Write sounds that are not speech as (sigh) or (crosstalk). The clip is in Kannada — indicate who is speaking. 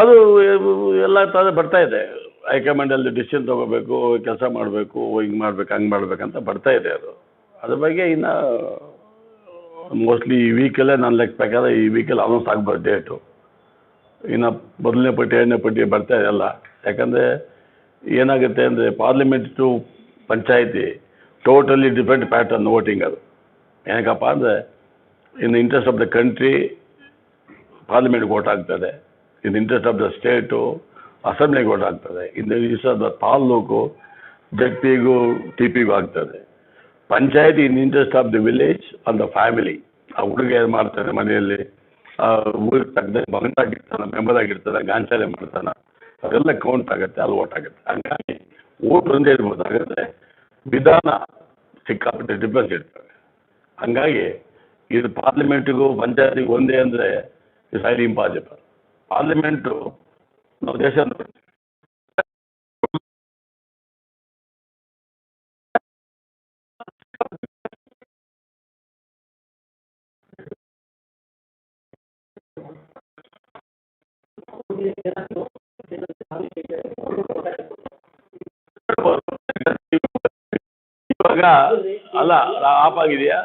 Speaker 1: ಅದು, ಎಲ್ಲ ಥರ ಬರ್ತಾ ಇದೆ. ಹೈಕಮಾಂಡಲ್ಲಿ ಡಿಸಿಷನ್ ತೊಗೋಬೇಕು, ಕೆಲಸ ಮಾಡಬೇಕು, ಹಿಂಗೆ ಮಾಡ್ಬೇಕು, ಹಂಗೆ ಮಾಡ್ಬೇಕಂತ ಬರ್ತಾ ಇದೆ ಅದು. ಅದ್ರ ಬಗ್ಗೆ ಇನ್ನು ಮೋಸ್ಟ್ಲಿ ಈ ವೀಕಲ್ಲೇ ನಾನು ಲೆಕ್ಕ ಪ್ರಕಾರ ಈ ವೀಕಲ್ಲಿ ಅನೌನ್ಸ್ ಆಗ್ಬೋದು ಡೇಟು ಇನ್ನು ಮೊದಲನೇ ಪಟ್ಟಿ, ಎರಡನೇ ಪಟ್ಟಿ ಬರ್ತಾ ಇದೆಯಲ್ಲ ಯಾಕಂದರೆ ಏನಾಗುತ್ತೆ ಅಂದರೆ parliament to panchayat totally different pattern voting ಅದು. ಏನಕ್ಕಪ್ಪ ಅಂದರೆ in interest of the country ಪಾರ್ಲಿಮೆಂಟ್ಗೆ vote ಆಗ್ತದೆ. In interest of the state ಅಸೆಂಬ್ಲಿಗೆ vote ಆಗ್ತದೆ. In interest of the taluk Z ಪಿಗೂ T ಪಿಗೂ ಆಗ್ತದೆ. Panchayat in interest of the village on the family ಆ ಹುಡುಗ ಏನು ಮಾಡ್ತಾನೆ ಮನೆಯಲ್ಲಿ? ಊರಿಗೆ ತಕ್ಕಂತೆ ಮಗನಾಗಿರ್ತಾನೆ ಮೆಂಬರ್ ಆಗಿರ್ತಾನೆ ಗಾಂಚಾಲೆ ಮಾಡ್ತಾನೆ. ಅದೆಲ್ಲ ಕೌಂಟ್ ಆಗುತ್ತೆ, ಅಲ್ಲಿ ವೋಟ್ ಆಗುತ್ತೆ. ಹಂಗಾಗಿ ಓಟ್ ಒಂದೇ ಇರ್ಬೋದಾಗುತ್ತೆ ವಿಧಾನ ಸಿಕ್ಕಾಪಟ್ಟೆ ಡಿಫ್ರೆನ್ಸ್ ಇರ್ತವೆ. ಹಂಗಾಗಿ ಇದು ಪಾರ್ಲಿಮೆಂಟಿಗೂ ಪಂಚಾಯತಿಗೂ ಒಂದೇ ಅಂದರೆ ಇಟ್ಸ್ ಹೈಲಿ ಇಂಪಾಸಿಬಲ್ ಪಾರ್ಲಿಮೆಂಟು ನಾವು ದೇಶ (laughs) ಇವಾಗ ಅಲ್ಲ ಆಫ್ ಆಗಿದೆಯಾ?